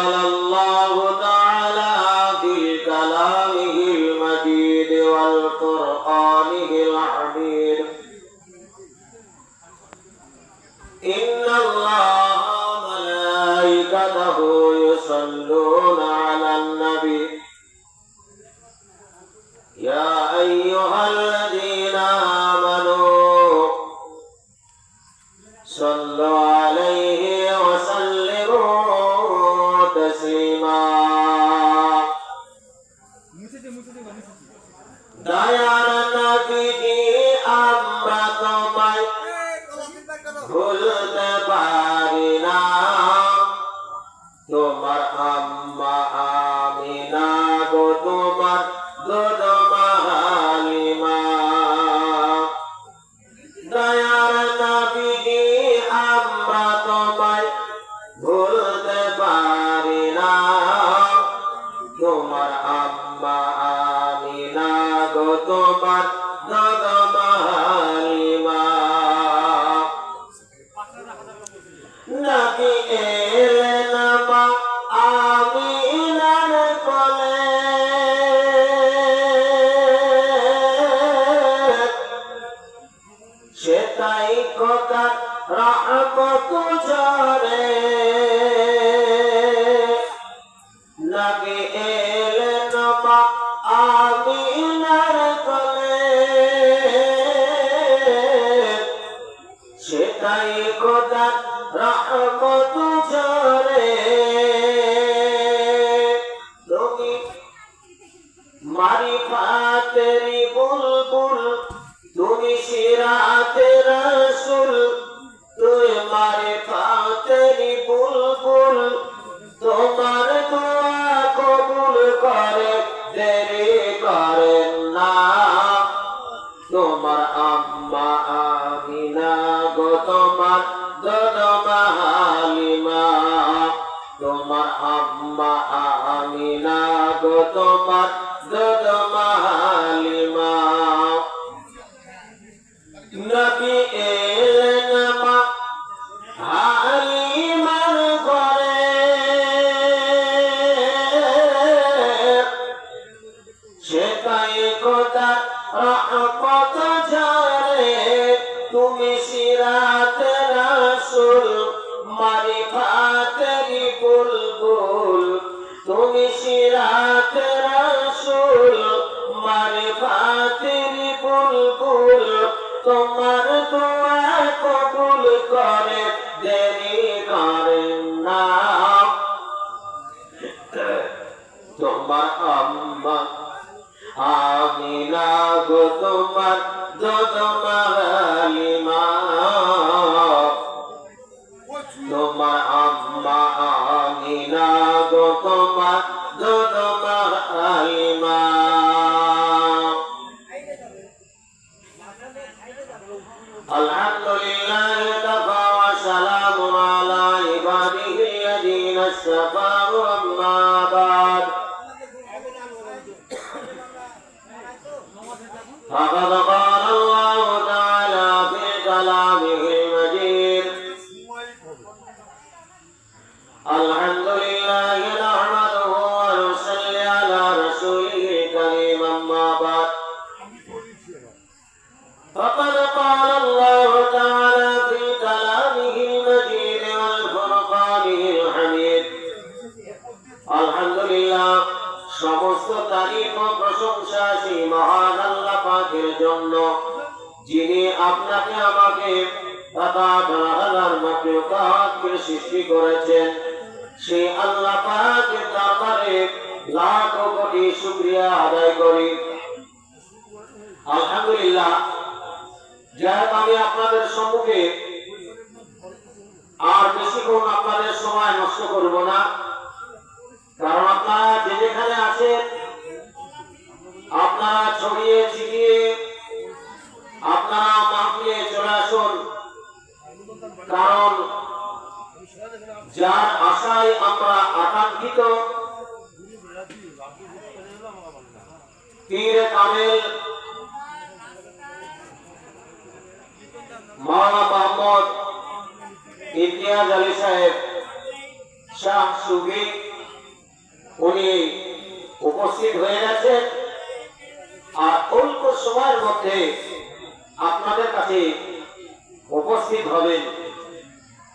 الله দয়ার নবী কত যা গো তোমার দোদমা কবুল, তোমার দোয়া কবুল করে, দেরি করেন না। তোমার আম্মা, আমি না গো তোমার যত মা السفر আলহামদুলিল্লাহ। সমস্ত তারিফ ও প্রশংসা সেই মহান আল্লাহ পাকের জন্য, যিনি আপনাকে আমাকে সৃষ্টি করেছেন। সেই আল্লাহ পাকের লাখ কোটি শুক্রিয়া আদায় করি। আলহামদুলিল্লাহ যেহেতু আমি আপনাদের সম্মুখে আর বেশিক্ষণ আপনাদের সময় নষ্ট করব না। কারণ আপনারা যে যেখানে আছেন আপনারা ছড়িয়ে উপস্থিত হবে।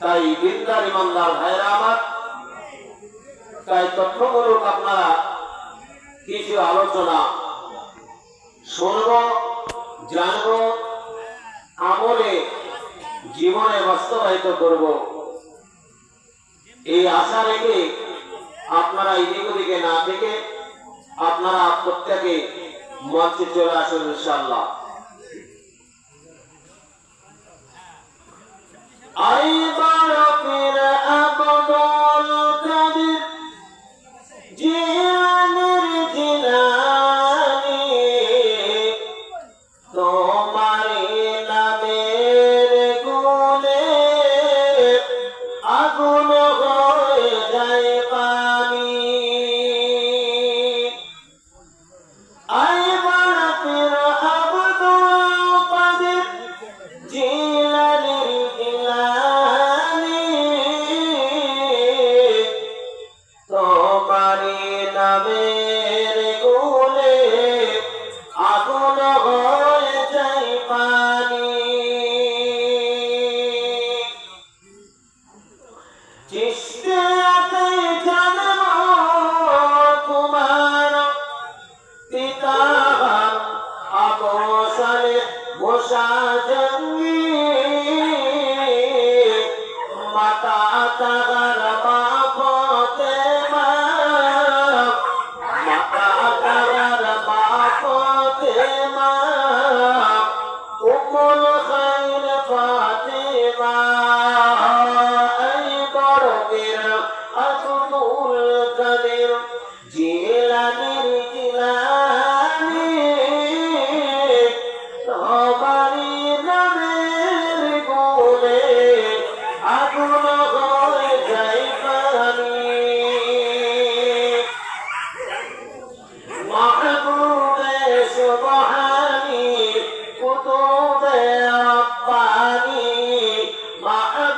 তাই বিদ্যার ইমানদার ভাইরা আমার, তাই তথ্যমূলক আপনারা কিছু আলোচনা শুনব, জানব, আমলে জীবনে বাস্তবায়িত করব। এই আশা রেখে আপনারা এদিক ওদিকে না থেকে আপনারা প্রত্যেকে মঞ্চে চলে আসুন ইনশাল্লাহ أي برق أبا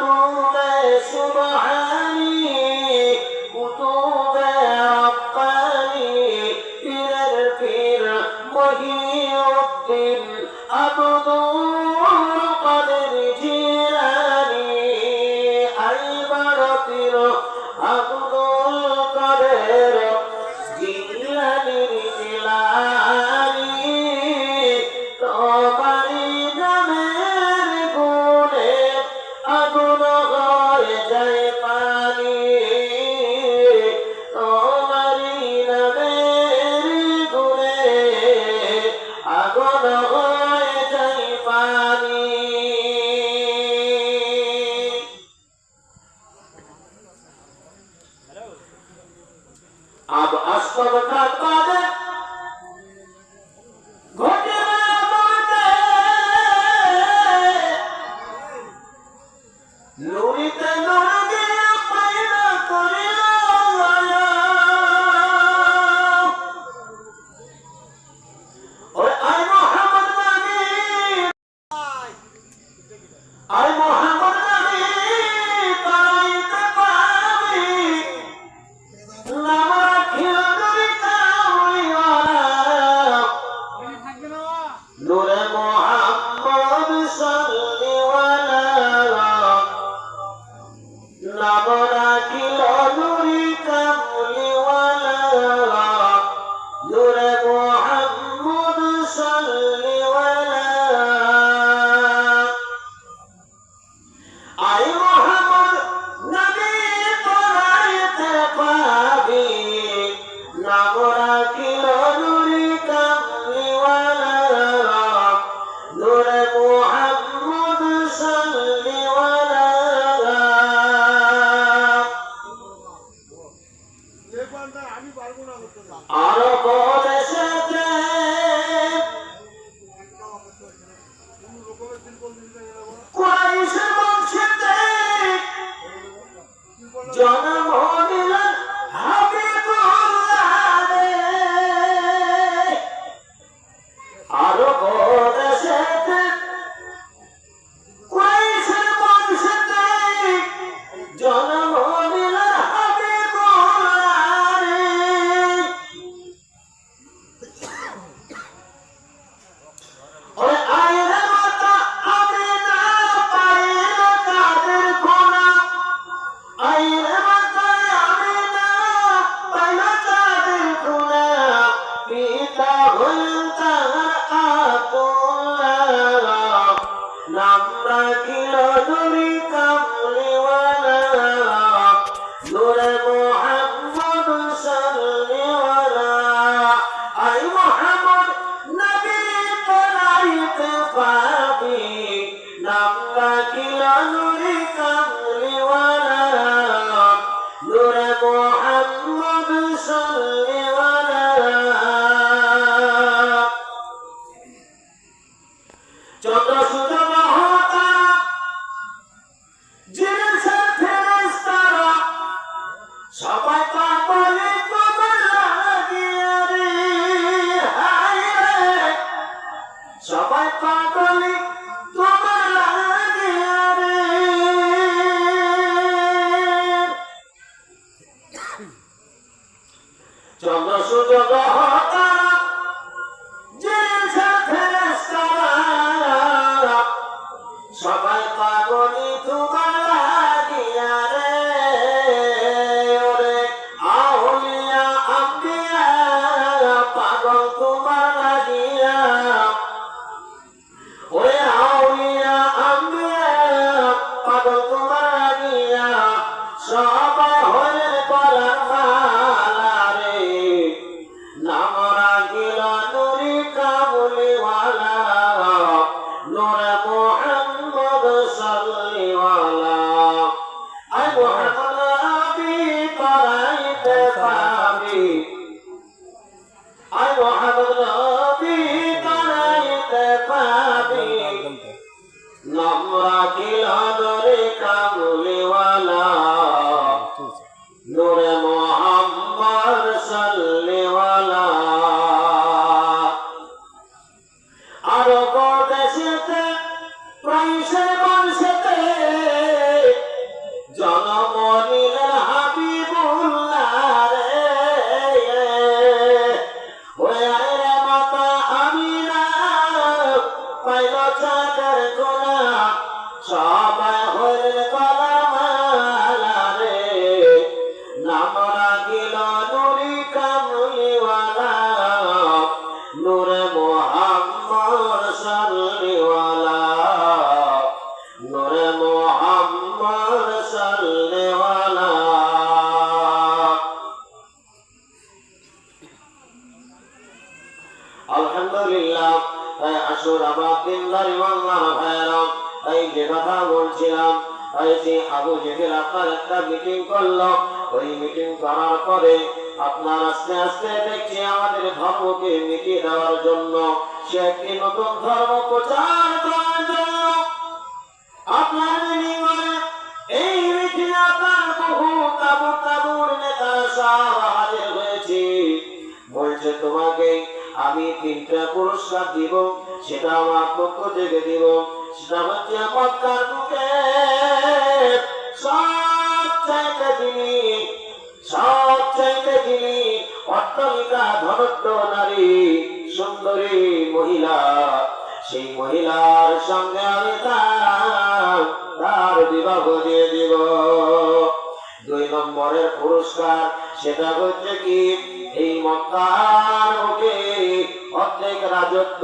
اللهم صبحا Ramam. চন্দ্র সূর্য সবাই হইল কলামালা কথা বলছিলাম তাই যে আবু জেহেল আপনার একটা মিটিং করল, ওই মিটিং করার পরে আপনার আস্তে আস্তে দেখছি আমাদের ধর্মকে মিটিয়ে দেওয়ার জন্য সে একটি নতুন ধর্ম প্রচার করার জন্য আপনার এই মিটিং আপনার বহু তাবু তাবুর নেতারা হাজির হয়েছে। বলছে, তোমাকে আমি তিনটা পুরস্কার দিব সেটা আমার পক্ষ থেকে দিব। সেটা হচ্ছে মক্কার বুকে। সব চাইতে তিনি, সব চাইতে তিনি অট্টলিকা ধনত্ব নারী, সুন্দরী মহিলা। সেই মহিলার সঙ্গে আমি তার তার বিবাহ দিয়ে দিব। দুই নম্বরের পুরস্কার, সেটা হচ্ছে কি, এই মক্কার মুখে অর্ধেক রাজত্ব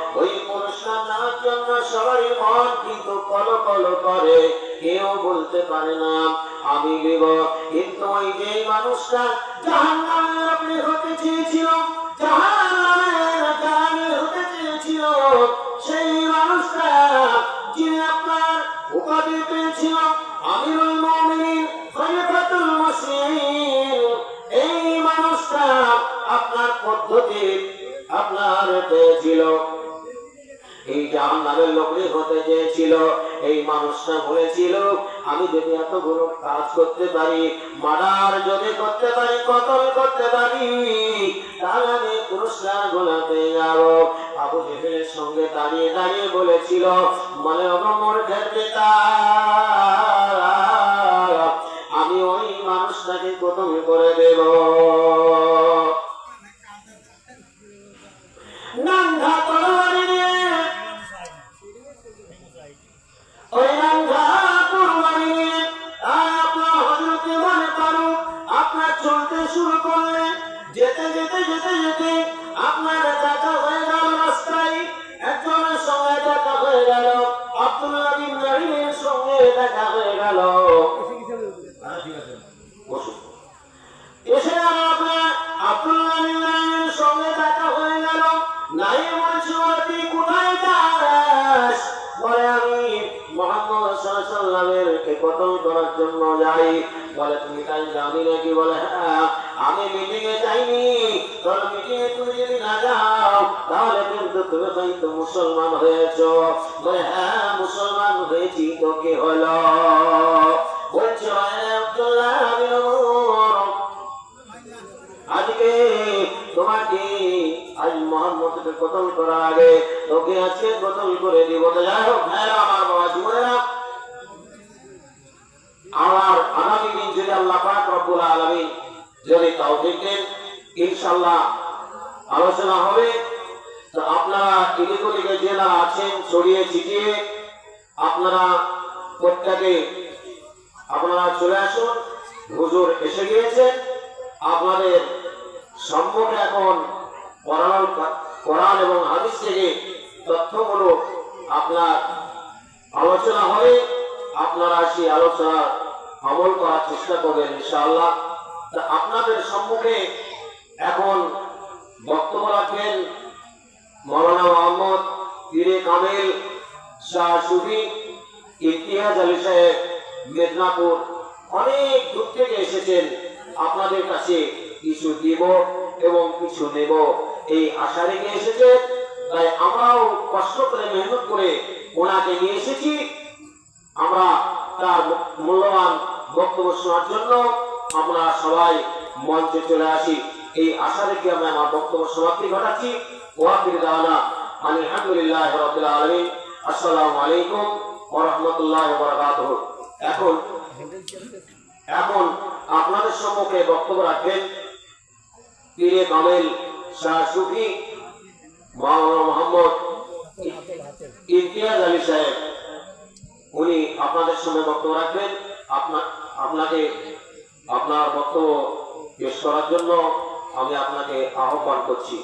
সবাই মন কিন্তু কল করে, কেউ বলতে পারে না, আমি নিব কিন্তু ওই যে মানুষটা জাহান্নামের আপনি হতে চেয়েছিল, জাহান্নামের জাহানে হতে চেয়েছিল, সেই মানুষটা যিনি আপনার উপাধি পেয়েছিল, আমিরুল খলিফাতুল মুসলিমিন, এই মানুষটা আপনার পদ্ধতি আপনার পেয়েছিল এই জাহান্নামের লোকই হতে চেয়েছিল, এই মানুষটা বলেছিল, আমি যদি এতগুলো কাজ করতে পারি মার্ডার যদি করতে পারি, কতল করতে পারি, তাহলে আমি পুরস্কারগুলো পেয়ে যাব আবু সঙ্গে দাঁড়িয়ে দাঁড়িয়ে বলেছিল মানে আমি ওই মানুষটাকে প্রথমে করে দেব। সাল্লামের করার জন্য যাই। বলে তুমি তাই জানি নাকি? বলে হ্যাঁ আমি মিটিং এ যাইনি। তোর মিটিং এ তুমি যদি না যাও তাহলে কিন্তু তুমি হয়তো মুসলমান হয়েছো। বলে হ্যাঁ মুসলমান হয়েছি তো কি হলো? বলছে "হ্যাঁ, আব্দুল্লাহ আজকে তোমাকে আজ মোহাম্মদকে কতল করার আগে। তোকে আজকে কতল করে দিব। তো যাই হোক হ্যাঁ আমার বাবা জীবনেরা আমার আগামী দিন যদি আল্লাহ পাক রব্বুল আলামিন যদি তৌফিক দেন, ইনশাআল্লাহ আলোচনা হবে। তো আপনারা ইলিগলিগে যারা আছেন, ছড়িয়ে ছিটিয়ে আপনারা প্রত্যেকে আপনারা চলে আসুন। হুজুর এসে গিয়েছেন আপনাদের সম্মুখে এখন কোরআন কোরআন এবং হাদিস থেকে তথ্যগুলো আপনার আলোচনা হবে। আপনারা সেই আলোচনা আমল করার চেষ্টা করবেন, ইনশাআল্লাহ। তা আপনাদের সম্মুখে এখন বক্তব্য রাখবেন মৌলানা মোহাম্মদ পীরে কামেল শাহ সুফি ইতিহাস আলী সাহেব, মেদিনীপুর। অনেক দূর থেকে এসেছেন। আপনাদের কাছে কিছু দিব এবং কিছু নেব। এই আশা রেখে এসেছেন। তাই আমরাও কষ্ট করে মেহনত করে ওনাকে নিয়ে এসেছি। আমরা তার মূল্যবান বক্তব্য শোনার জন্য আমরা সবাই মঞ্চে চলে আসি। এই আশা রেখে আমি আমার বক্তব্য সমাপ্তি ঘটাচ্ছি। আলহামদুলিল্লাহ আলামিন। আসসালামু আলাইকুম ওয়া রাহমাতুল্লাহি ওয়া বারাকাতুহু। এখন এখন আপনাদের সম্মুখে বক্তব্য রাখবেন পীরে কামেল শাহ সুফি, মাওলানা মোহাম্মদ ইমতিয়াজ আলী সাহেব। উনি আপনাদের সামনে বক্তব্য রাখবেন। আপনার আপনাকে, আপনার বক্তব্য পেশ করার জন্য আমি আপনাকে আহ্বান করছি।